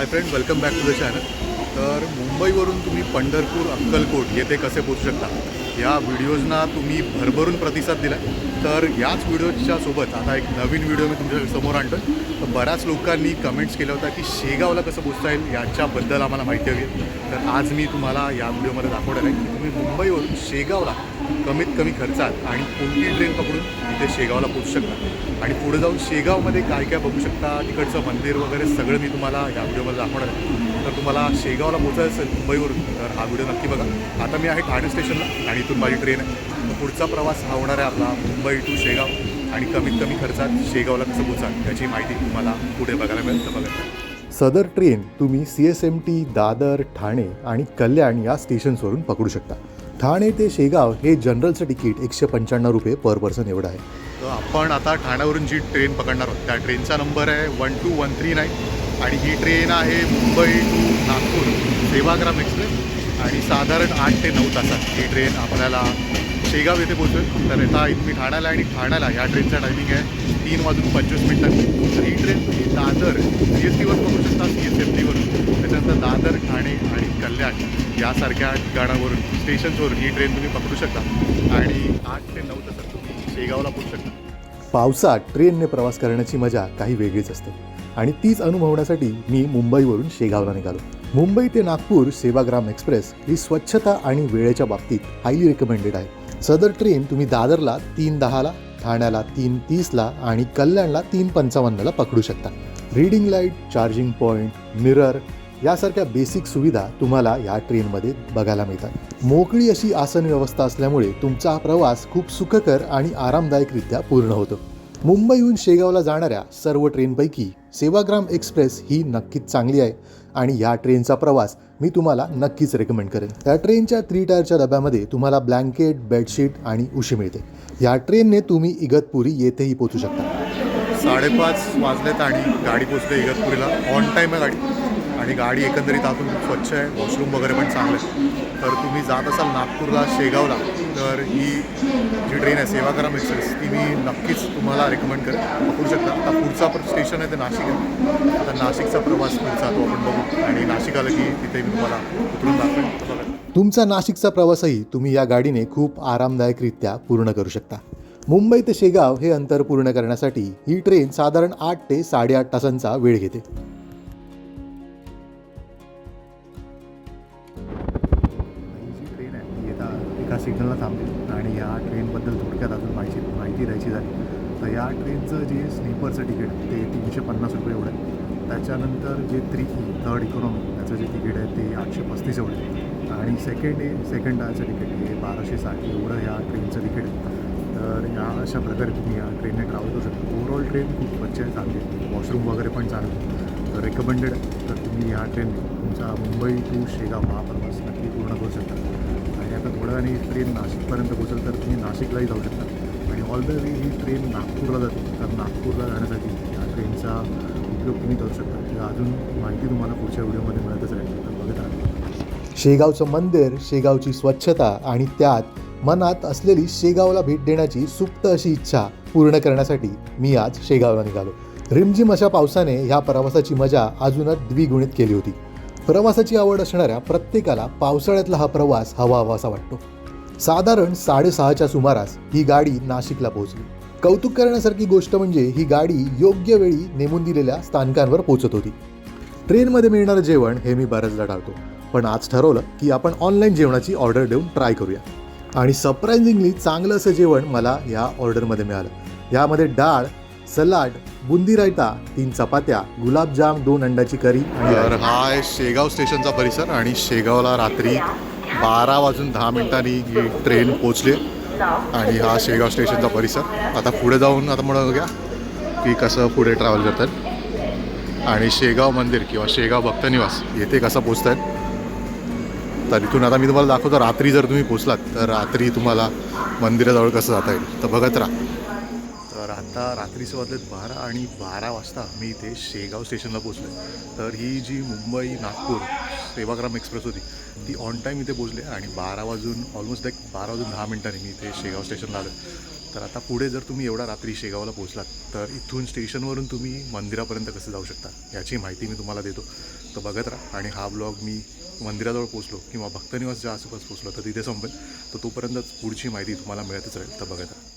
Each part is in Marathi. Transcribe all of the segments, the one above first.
Hi friend welcome back to the channel तर मुंबईवरून तुम्ही पंढरपूर अक्कलकोट येथे कसे पोहोचू शकता? या व्हिडिओजना तुम्ही भरभरून प्रतिसाद दिला तर याच व्हिडिओच्या सोबत आता एक नवीन व्हिडिओ मी तुमच्यासमोर आणतो तर बऱ्याच लोकांनी कमेंट्स केल्या होत्या की शेगावला कसं पोचता येईल याच्याबद्दल आम्हाला माहिती हवी तर आज मी तुम्हाला या व्हिडिओमध्ये दाखवणार आहे की तुम्ही मुंबईवरून शेगावला कमीत कमी खर्चात आणि कोणती ट्रेन पकडून तिथे शेगावला पोचू शकता? आणि पुढे जाऊन शेगावमध्ये काय काय बघू शकता? तिकडचं मंदिर वगैरे सगळं मी तुम्हाला या व्हिडिओमध्ये दाखवणार आहे. तर तुम्हाला शेगावला पोचायचं असेल मुंबईवरून तर हा व्हिडिओ नक्की बघा. आता मी आहे ठाणे स्टेशनला आणि इथून माझी ट्रेन आहे. तर पुढचा प्रवास हा होणार आहे आपला मुंबई टू शेगाव आणि कमीत कमी खर्चात शेगावला कसं पोचाल याची माहिती तुम्हाला पुढे बघायला मिळेल. तर बघा. सदर ट्रेन तुम्ही C S M T Dadar Thane आणि कल्याण या स्टेशन्सवरून पकडू शकता. ठाणे ते शेगाव हे जनरलचं तिकीट एकशे पंच्याण्णव रुपये पर पर्सन एवढं आहे. तर आपण आता ठाण्यावरून जी ट्रेन पकडणार आहोत त्या ट्रेनचा नंबर आहे one two one three nine आणि ही ट्रेन आहे मुंबई टू नागपूर सेवाग्राम एक्सप्रेस. आणि साधारण आठ ते नऊ तासात ही ट्रेन आपल्याला शेगाव येथे पोहोचेल. तर आता मी ठाण्याला आणि ठाण्याला ह्या ट्रेनचा टायमिंग आहे तीन वाजून पंचवीस मिनिटांनी तर ही ट्रेन तुम्ही दादर सी एस टीवर पकडू शकता सी एस एफ टीवरून त्याच्यानंतर दादर ठाणे आणि कल्याण यासारख्या ठिकाणावरून स्टेशन्सवरून ही ट्रेन तुम्ही पकडू शकता. आणि आठ ते नऊ तासात तुम्ही शेगावला पोहोचू शकता. पावसात ट्रेनने प्रवास करण्याची मजा काही वेगळीच असते. आणि तीच अनुभवण्यासाठी मी मुंबईवरून शेगावला निघालो. मुंबई ते नागपूर सेवाग्राम एक्सप्रेस ही स्वच्छता आणि वेळेच्या बाबतीत हायली रिकमेंडेड आहे. सदर ट्रेन तुम्ही दादरला तीन दहाला ठाण्याला तीन तीसला आणि कल्याणला तीन पंचावन्नला पकडू शकता. Reading light charging point mirror यासारख्या बेसिक सुविधा तुम्हाला या ट्रेनमध्ये बघायला मिळतात. मोकळी अशी आसन व्यवस्था असल्यामुळे तुमचा हा प्रवास खूप सुखकर आणि आरामदायकरित्या पूर्ण होतो. मुंबईहून शेगावला जाणाऱ्या सर्व ट्रेनपैकी सेवाग्राम एक्सप्रेस ही नक्कीच चांगली आहे आणि या ट्रेनचा प्रवास मी तुम्हाला नक्कीच रेकमेंड करेन. या ट्रेनच्या थ्री टायरच्या डब्यामध्ये तुम्हाला ब्लँकेट बेडशीट आणि उशी मिळते. या ट्रेनने तुम्ही इगतपुरी येथेही पोहोचू शकता. साडेपाच वाजलेत आणि गाडी पोचते इगतपुरीला. ऑन टाईम आहे गाडी. आणि गाडी एकंदरीत आतून खूप स्वच्छ आहे. वॉशरूम वगैरे पण चांगलं आहे. तर तुम्ही जात असाल नागपूरला शेगावला तर ही जी ट्रेन आहे सेवाग्राम एक्सप्रेस ती मी नक्कीच तुम्हाला रेकमेंड करेन. पकडू शकता. आता पुढचा पण स्टेशन आहे ते नाशिक आहे. तर नाशिकचा प्रवास पुढचा तो आपण बघू. आणि नाशिक आलं की तिथे मी तुम्हाला उतरून दाखवेन. तुमचा नाशिकचा प्रवासही तुम्ही या गाडीने खूप आरामदायकरित्या पूर्ण करू शकता. मुंबई ते शेगाव हे अंतर पूर्ण करण्यासाठी ही ट्रेन साधारण आठ ते साडेआठ तासांचा वेळ घेते. ही जी ट्रेन आहे ती आता एका सिग्नलला थांबते आणि या ट्रेनबद्दल थोडक्यात अजून माहिती माहिती द्यायची झाली. तर या ट्रेनचं जे स्लीपरचं तिकीट ते तीनशे पन्नास रुपये एवढं आहे. त्याच्यानंतर जे थ्री थर्ड इकॉनॉमी त्याचं जे तिकीट आहे ते आठशे पस्तीस एवढं आहे. आणि सेकंड ए सेकंड डायचं तिकीट हे बाराशे साठ एवढं या ट्रेनचं तिकीट आहे. तर या अशा प्रकारे तुम्ही या ट्रेनने ट्रॅव्हल करू शकता. ओव्हरऑल ट्रेन खूप स्वच्छ आहे चांगली आहे वॉशरूम वगैरे पण चांगलं रेकमेंडेड तर तुम्ही या ट्रेनने तुमचा मुंबई टू शेगाव हा प्रवास नक्की पूर्ण करू शकता. आणि आता थोड्या वेळाने ट्रेन नाशिकपर्यंत पोहोचेल तर तुम्ही नाशिकलाही जाऊ शकता. आणि ऑल द वे ही ट्रेन नागपूरला जाते. तर नागपूरला जाण्यासाठी या ट्रेनचा उपयोग तुम्ही करू शकता. तर अजून माहिती तुम्हाला पुढच्या व्हिडिओमध्ये मिळतच राहील. तर बघत राहा. शेगावचं मंदिर शेगावची स्वच्छता आणि त्यात मनात असलेली शेगावला भेट देण्याची सुप्त अशी इच्छा पूर्ण करण्यासाठी मी आज शेगावला निघालो. रिमझिम अशा पावसाने ह्या प्रवासाची मजा अजूनच द्विगुणित केली होती. प्रवासाची आवड असणाऱ्या प्रत्येकाला पावसाळ्यातला हा प्रवास हवा हवासा वाटतो. साधारण साडेसहाच्या सुमारास ही गाडी नाशिकला पोहोचली. कौतुक करण्यासारखी गोष्ट म्हणजे ही गाडी योग्य वेळी नेमून दिलेल्या स्थानकांवर पोहोचत होती. ट्रेनमध्ये मिळणारं जेवण हे मी बऱ्याचदा टाळतो. पण आज ठरवलं की आपण ऑनलाईन जेवणाची ऑर्डर देऊन ट्राय करूया. आणि सरप्रायझिंगली चांगलं असं जेवण मला या ऑर्डरमध्ये मिळालं. यामध्ये डाळ सलाड बुंदी रायता तीन चपात्या गुलाबजाम दोन अंड्याची करी तर हा आहे शेगाव स्टेशनचा परिसर आणि शेगावला रात्री बारा वाजून दहा मिनिटांनी ही ट्रेन पोचली आणि हा शेगाव स्टेशनचा परिसर. आता पुढे जाऊन आता म्हणून बघूया की कसं पुढे ट्रॅव्हल करतात. आणि शेगाव मंदिर किंवा शेगाव भक्तनिवास येथे कसं पोचतायत तर इथून आता मी तुम्हाला दाखवतो रात्री जर तुम्ही पोचलात तर रात्री तुम्हाला मंदिराजवळ कसं जाता येईल? तर बघत राहा. तर आता रात्रीचे वाजलेत बारा आणि बारा वाजता मी इथे शेगाव स्टेशनला पोचलो तर ही जी मुंबई नागपूर सेवाग्राम एक्सप्रेस होती ती ऑन टाईम इथे पोचले आणि बारा वाजून ऑलमोस्ट लाईक बारा वाजून दहा मिनिटांनी मी इथे शेगाव स्टेशनला आलो तर आता पुढे जर तुम्ही एवढा रात्री शेगावला पोहोचलात तर इथून स्टेशनवरून तुम्ही मंदिरापर्यंत कसं जाऊ शकता याची माहिती मी तुम्हाला देतो. तर बघत राहा आणि हा ब्लॉग मी मंदिराजवळ पोचलो किंवा भक्तनिवासच्या आसपास पोचलो तर तिथे संपेल. तर तोपर्यंत पुढची माहिती तुम्हाला मिळतच राहील. तर बघत राहा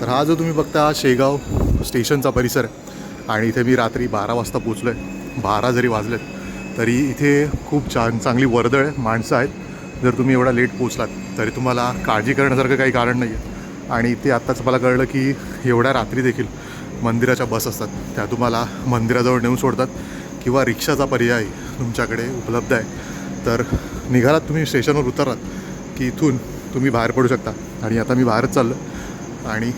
तर हा जो तुम्ही बघता शेगाव स्टेशनचा परिसर आहे. आणि इथे मी रात्री बारा वाजता पोचलो आहे बारा जरी वाजलेत तरी इथे खूप छान चांगली वर्दळ आहे. माणसं आहेत. जर तुम्ही एवढा लेट पोचलात तरी तुम्हाला काळजी करण्यासारखं काही कारण नाही आहे आणि ते आत्ताच मला कळलं की एवढ्या रात्री देखील मंदिराच्या बस असतात. त्या तुम्हाला मंदिराजवळ नेऊन सोडतात किंवा रिक्षाचा पर्याय तुमच्याकडे उपलब्ध आहे. तर निघालात तुम्ही स्टेशनवर उतरलात की इथून तुम्ही बाहेर पडू शकता. आणि आता मी बाहेरच चाललं आणि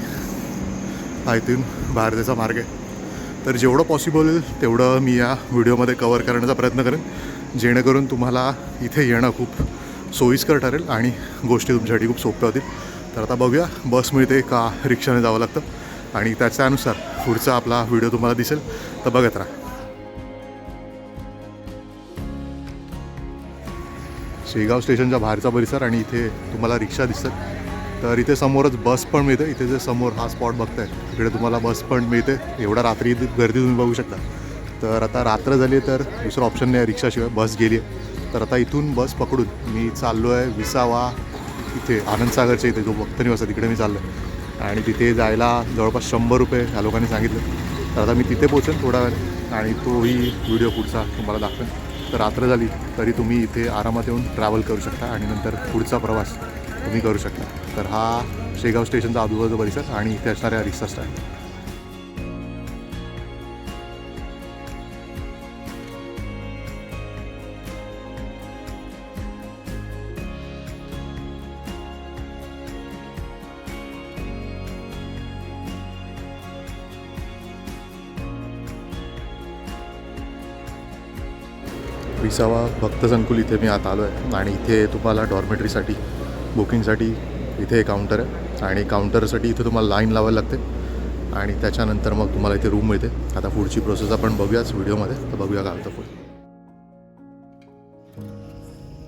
हा इथून बाहेर जायचा मार्ग आहे. तर जेवढं पॉसिबल होईल तेवढं मी या व्हिडिओमध्ये कवर करण्याचा प्रयत्न करेन. जेणेकरून तुम्हाला इथे येणं खूप सोयीस्कर ठरेल आणि गोष्टी तुमच्यासाठी खूप सोप्या होतील. तर आता बघूया बस मिळते का रिक्षाने जावं लागतं. आणि त्याच्यानुसार पुढचा आपला व्हिडिओ तुम्हाला दिसेल. तर बघत राहा. शेगाव स्टेशनच्या बाहेरचा परिसर आणि इथे तुम्हाला रिक्षा दिसतात. तर इथे समोरच बस पण मिळते. इथे जे समोर हा स्पॉट बघताय तिकडे तुम्हाला बस पण मिळते. एवढा रात्री गर्दी तुम्ही बघू शकता. तर आता रात्र झाली आहे तर दुसरं ऑप्शन नाही आहे रिक्षाशिवाय. बस गेली आहे. तर आता इथून बस पकडून मी चाललो आहे विसावा इथे आनंदसागरच्या इथे जो भक्तनिवास आहे तिकडे मी चाललो आहे आणि तिथे जायला जवळपास शंभर रुपये ह्या लोकांनी सांगितलं. तर आता मी तिथे पोचेन थोडा वेळ आणि तोही व्हिडिओ पुढचा तुम्हाला दाखवेन. तर रात्र झाली तरी तुम्ही इथे आरामात येऊन ट्रॅव्हल करू शकता आणि नंतर पुढचा प्रवास तुम्ही करू शकता. तर हा शेगाव स्टेशनचा आजूबाजू परिसर आणि इथे असणाऱ्या रिक्षा स्टँड. विसावा भक्त संकुल इथे मी आता आलो आहे आणि इथे तुम्हाला डॉर्मेटरीसाठी बुकिंगसाठी इथे एक काउंटर आहे. आणि काउंटरसाठी इथे तुम्हाला लाईन लावायला लागते. आणि त्याच्यानंतर मग तुम्हाला इथे रूम मिळते. आता पुढची प्रोसेस आपण बघूयाच व्हिडिओमध्ये. तर बघूया काय होतं पुढे.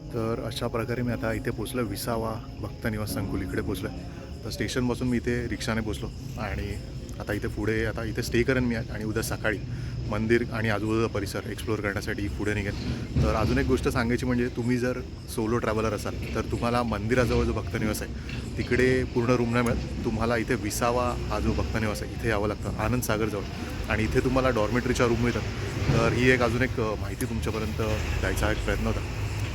तर अशा प्रकारे मी आता इथे पोचलो विसावा भक्त निवास संकुल इकडे पोचलो आहे तर स्टेशनपासून मी इथे रिक्षाने पोचलो आणि आता इथे पुढे आता इथे स्टे करेन मी आणि उद्या सकाळी मंदिर आणि आजूबाजूचा परिसर एक्सप्लोअर करण्यासाठी पुढे निघेल तर अजून एक गोष्ट सांगायची म्हणजे तुम्ही जर सोलो ट्रॅव्हलर असाल तर तुम्हाला मंदिराजवळ जो भक्तनिवास आहे तिकडे पूर्ण रूम नाही मिळत. तुम्हाला इथे विसावा हा जो भक्तनिवास आहे इथे यावं लागतं आनंद सागरजवळ आणि इथे तुम्हाला डॉर्मेटरीच्या रूम मिळतात. तर ही एक अजून एक माहिती तुमच्यापर्यंत द्यायचा एक प्रयत्न होता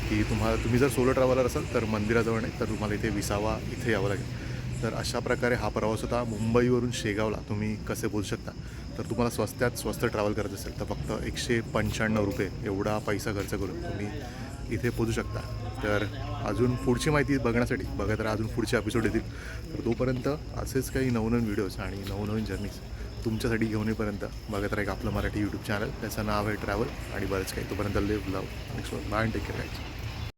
की तुम्हाला तुम्ही जर सोलो ट्रॅव्हलर असाल तर मंदिराजवळ नाही तर तुम्हाला इथे विसावा इथे यावं लागेल. तर अशा प्रकारे हा प्रवास होता. मुंबईवरून शेगावला तुम्ही कसे बोलू शकता? तर तुम्हाला स्वस्तात स्वस्त ट्रॅव्हल करायचं असेल तर फक्त एकशे पंच्याण्णव रुपये एवढा पैसा खर्च करून तुम्ही इथे पोचू शकता. तर अजून पुढची माहिती बघण्यासाठी बघत राहा अजून पुढचे एपिसोड येतील. तर तोपर्यंत असेच काही नवनवीन व्हिडिओज आणि नवनवीन जर्नीज तुमच्यासाठी घेऊन येईपर्यंत बघत राहा एक आपलं मराठी यूट्यूब चॅनल त्याचं नाव आहे ट्रॅव्हल आणि बरंच काही. तोपर्यंत live love next bye take care